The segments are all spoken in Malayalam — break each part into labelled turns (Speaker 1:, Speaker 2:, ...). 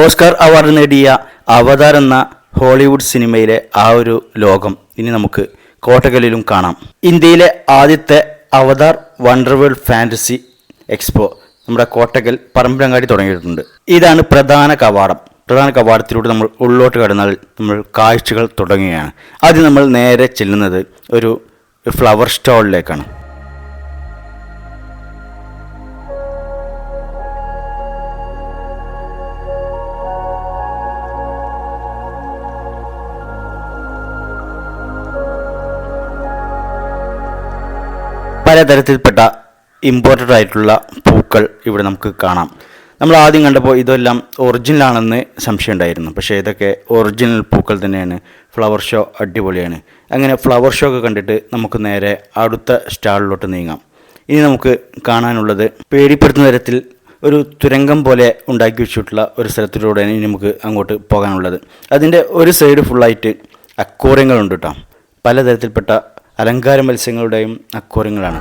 Speaker 1: ഓസ്കാർ അവാർഡ് നേടിയ അവതാർ എന്ന ഹോളിവുഡ് സിനിമയിലെ ആ ഒരു ലോകം ഇനി നമുക്ക് കോട്ടകലിലും കാണാം. ഇന്ത്യയിലെ ആദ്യത്തെ അവതാർ വണ്ടർവേൾഡ് ഫാന്റസി എക്സ്പോ നമ്മുടെ കോട്ടകൽ പറമ്പിലങ്ങാടി തുടങ്ങിയിട്ടുണ്ട്. ഇതാണ് പ്രധാന കവാടം. പ്രധാന കവാടത്തിലൂടെ നമ്മൾ ഉള്ളോട്ട് കടന്നാൽ നമ്മൾ കാഴ്ചകൾ തുടങ്ങുകയാണ്. ആദ്യം നമ്മൾ നേരെ ചെല്ലുന്നത് ഒരു ഫ്ലവർ സ്റ്റോളിലേക്കാണ്. പലതരത്തിൽപ്പെട്ട ഇമ്പോർട്ടഡ് ആയിട്ടുള്ള പൂക്കൾ ഇവിടെ നമുക്ക് കാണാം. നമ്മൾ ആദ്യം കണ്ടപ്പോൾ ഇതെല്ലാം ഒറിജിനൽ ആണെന്ന് സംശയം ഉണ്ടായിരുന്നു. പക്ഷേ ഇതൊക്കെ ഒറിജിനൽ പൂക്കൾ തന്നെയാണ്. ഫ്ലവർ ഷോ അടിപൊളിയാണ്. അങ്ങനെ ഫ്ലവർ ഷോ ഒക്കെ കണ്ടിട്ട് നമുക്ക് നേരെ അടുത്ത സ്റ്റാളിലോട്ട് നീങ്ങാം. ഇനി നമുക്ക് കാണാനുള്ളത് പേടിപ്പെടുത്തുന്ന തരത്തിൽ ഒരു തുരങ്കം പോലെ ഉണ്ടാക്കി വെച്ചിട്ടുള്ള ഒരു സ്ഥലത്തിലൂടെയാണ് ഇനി നമുക്ക് അങ്ങോട്ട് പോകാനുള്ളത്. അതിന്റെ ഒരു സൈഡ് ഫുള്ളായിട്ട് അക്വോറിയങ്ങളുണ്ട് കേട്ടോ. പലതരത്തിൽപ്പെട്ട അലങ്കാര മത്സ്യങ്ങളുടെയും അക്വോറിയങ്ങളാണ്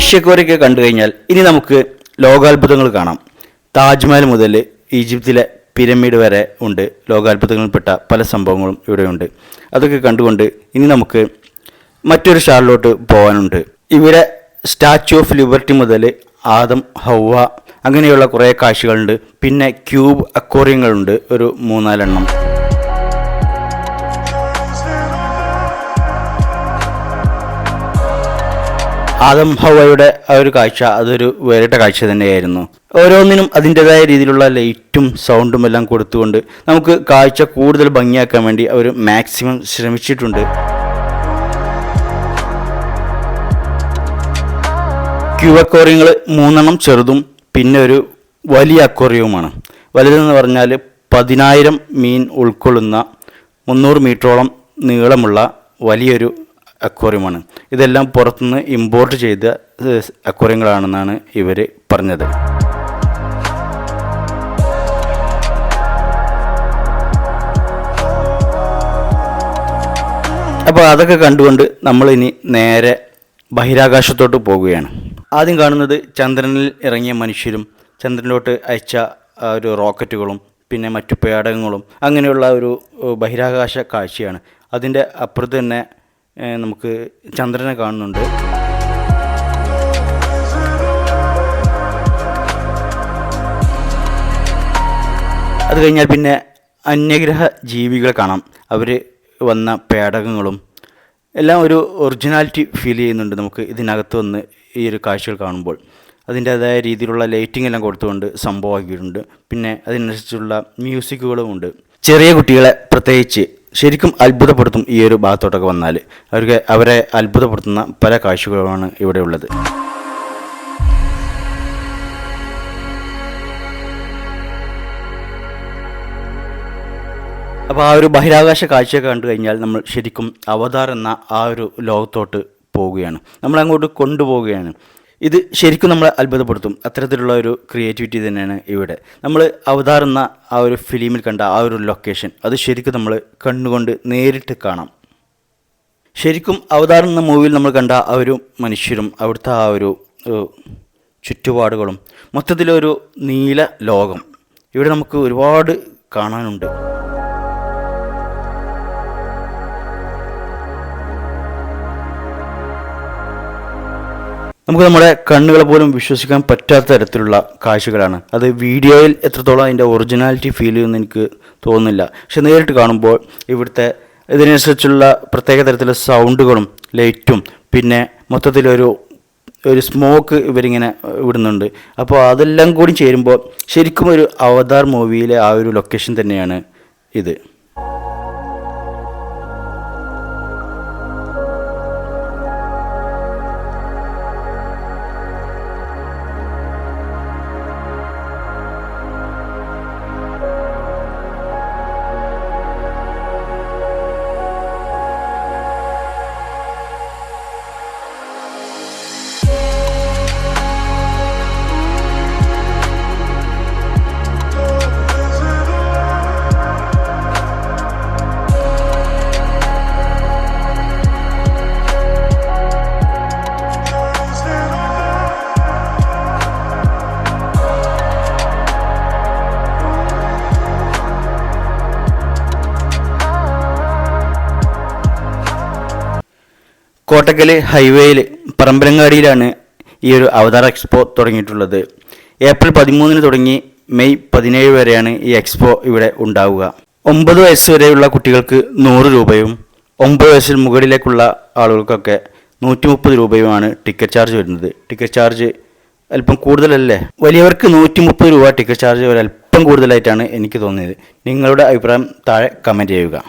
Speaker 1: ഫിഷ് അക്വറിയൊക്കെ കണ്ടു കഴിഞ്ഞാൽ ഇനി നമുക്ക് ലോകാത്ഭുതങ്ങൾ കാണാം. താജ്മഹൽ മുതൽ ഈജിപ്തിലെ പിരമിഡ് വരെ ഉണ്ട്. ലോകാത്ഭുതങ്ങളിൽപ്പെട്ട പല സംഭവങ്ങളും ഇവിടെയുണ്ട്. അതൊക്കെ കണ്ടുകൊണ്ട് ഇനി നമുക്ക് മറ്റൊരു ഷാളിലോട്ട് പോകാനുണ്ട് ഇവിടെ സ്റ്റാച്യു ഓഫ് ലിബർട്ടി മുതൽ ആദം ഹൗവ അങ്ങനെയുള്ള കുറേ കാഴ്ചകളുണ്ട്. പിന്നെ ക്യൂബ് അക്വോറിയങ്ങളുണ്ട്. ഒരു മൂന്നാലെണ്ണം. ആദം ഹവയുടെ ആ ഒരു കാഴ്ച അതൊരു വേറിട്ട കാഴ്ച തന്നെയായിരുന്നു. ഓരോന്നിനും അതിന്റെതായ രീതിയിലുള്ള ലൈറ്റും സൗണ്ടും എല്ലാം കൊടുത്തുകൊണ്ട് നമുക്ക് കാഴ്ച കൂടുതൽ ഭംഗിയാക്കാൻ വേണ്ടി അവർ മാക്സിമം ശ്രമിച്ചിട്ടുണ്ട്. ക്യൂ അക്വോറിയങ്ങൾ മൂന്നെണ്ണം ചെറുതും പിന്നെ ഒരു വലിയ അക്വോറിയവുമാണ് വലുതെന്ന് പറഞ്ഞാൽ പതിനായിരം മീൻ ഉൾക്കൊള്ളുന്ന മുന്നൂറ് മീറ്ററോളം നീളമുള്ള വലിയൊരു അക്വോറിയമാണ്. ഇതെല്ലാം പുറത്തുനിന്ന് ഇമ്പോർട്ട് ചെയ്ത അക്വാറിയങ്ങളാണെന്നാണ് ഇവർ പറഞ്ഞത്. അപ്പോൾ അതൊക്കെ കണ്ടുകൊണ്ട് നമ്മളിനി നേരെ ബഹിരാകാശത്തോട്ട് പോവുകയാണ് ആദ്യം കാണുന്നത് ചന്ദ്രനിൽ ഇറങ്ങിയ മനുഷ്യരും ചന്ദ്രനിലോട്ട് അയച്ച ഒരു റോക്കറ്റുകളും പിന്നെ മറ്റു പേടകങ്ങളും അങ്ങനെയുള്ള ഒരു ബഹിരാകാശ കാഴ്ചയാണ്. അതിന്റെ അപ്പുറത്ത് തന്നെ നമുക്ക് ചന്ദ്രനെ കാണുന്നുണ്ട്. അത് കഴിഞ്ഞാൽ പിന്നെ അന്യഗ്രഹ ജീവികളെ കാണാം. അവർ വന്ന പേടകങ്ങളും എല്ലാം ഒരു ഒറിജിനാലിറ്റി ഫീൽ ചെയ്യുന്നുണ്ട് നമുക്ക് ഇതിനകത്ത് വന്ന് ഈ ഒരു കാഴ്ചകൾ കാണുമ്പോൾ. അതിന്റേതായ രീതിയിലുള്ള ലൈറ്റിംഗ് എല്ലാം കൊടുത്തുകൊണ്ട് സംഭവമാക്കിയിട്ടുണ്ട്. പിന്നെ അതിനനുസരിച്ചുള്ള മ്യൂസിക്കുകളും ഉണ്ട്. ചെറിയ കുട്ടികളെ പ്രത്യേകിച്ച് ശരിക്കും അത്ഭുതപ്പെടുത്തും ഈ ഒരു ഭാഗത്തോട്ടൊക്കെ വന്നാൽ. അവർക്ക് അവരെ അത്ഭുതപ്പെടുത്തുന്ന പല കാഴ്ചകളുമാണ് ഇവിടെ ഉള്ളത്. അപ്പോൾ ആ ഒരു ബഹിരാകാശ കാഴ്ചയൊക്കെ കണ്ടു കഴിഞ്ഞാൽ നമ്മൾ ശരിക്കും അവതാർ എന്ന ആ ഒരു ലോകത്തോട്ട് പോവുകയാണ്. നമ്മളങ്ങോട്ട് കൊണ്ടുപോവുകയാണ്. ഇത് ശരിക്കും നമ്മളെ അത്ഭുതപ്പെടുത്തും. അത്തരത്തിലുള്ള ഒരു ക്രിയേറ്റിവിറ്റി തന്നെയാണ് ഇവിടെ. നമ്മൾ അവതാർ എന്ന ആ ഒരു ഫിലിമിൽ കണ്ട ആ ഒരു ലൊക്കേഷൻ അത് ശരിക്കും നമ്മൾ കണ്ണുകൊണ്ട് നേരിട്ട് കാണാം. ശരിക്കും അവതാർ എന്ന മൂവിയിൽ നമ്മൾ കണ്ട ആ ഒരു മനുഷ്യരും അവിടുത്തെ ആ ഒരു ചുറ്റുപാടുകളും മൊത്തത്തിലൊരു നീല ലോകം. ഇവിടെ നമുക്ക് ഒരുപാട് കാണാനുണ്ട്. നമുക്ക് നമ്മുടെ കണ്ണുകളെ പോലും വിശ്വസിക്കാൻ പറ്റാത്ത തരത്തിലുള്ള കാഴ്ചകളാണ്. അത് വീഡിയോയിൽ എത്രത്തോളം അതിന്റെ ഒറിജിനാലിറ്റി ഫീൽ ചെയ്യുമെന്ന് എനിക്ക് തോന്നുന്നില്ല. പക്ഷെ നേരിട്ട് കാണുമ്പോൾ ഇവിടുത്തെ ഇതിനനുസരിച്ചുള്ള പ്രത്യേക തരത്തിലുള്ള സൗണ്ടുകളും ലൈറ്റും പിന്നെ മൊത്തത്തിലൊരു ഒരു സ്മോക്ക് ഇവരിങ്ങനെ വിടുന്നുണ്ട് അപ്പോൾ അതെല്ലാം കൂടി ചേരുമ്പോൾ ശരിക്കും ഒരു അവതാർ മൂവിയിലെ ആ ഒരു ലൊക്കേഷൻ തന്നെയാണ് ഇത്. കോട്ടക്കൽ ഹൈവേയിൽ പറമ്പരങ്ങാടിയിലാണ് ഈ ഒരു അവതാർ എക്സ്പോ തുടങ്ങിയിട്ടുള്ളത്. ഏപ്രിൽ പതിമൂന്നിന് തുടങ്ങി മെയ് പതിനേഴ് വരെയാണ് ഈ എക്സ്പോ ഇവിടെ ഉണ്ടാവുക. ഒമ്പത് വയസ്സ് വരെയുള്ള കുട്ടികൾക്ക് നൂറ് രൂപയും ഒമ്പത് വയസ്സിൽ മുകളിലേക്കുള്ള ആളുകൾക്കൊക്കെ നൂറ്റി മുപ്പത് രൂപയുമാണ് ടിക്കറ്റ് ചാർജ് വരുന്നത്. ടിക്കറ്റ് ചാർജ് അല്പം കൂടുതലല്ലേ? വലിയവർക്ക് നൂറ്റി മുപ്പത് രൂപ ടിക്കറ്റ് ചാർജ് ഒരു അല്പം കൂടുതലായിട്ടാണ് എനിക്ക് തോന്നിയത്. നിങ്ങളുടെ അഭിപ്രായം താഴെ കമന്റ് ചെയ്യുക.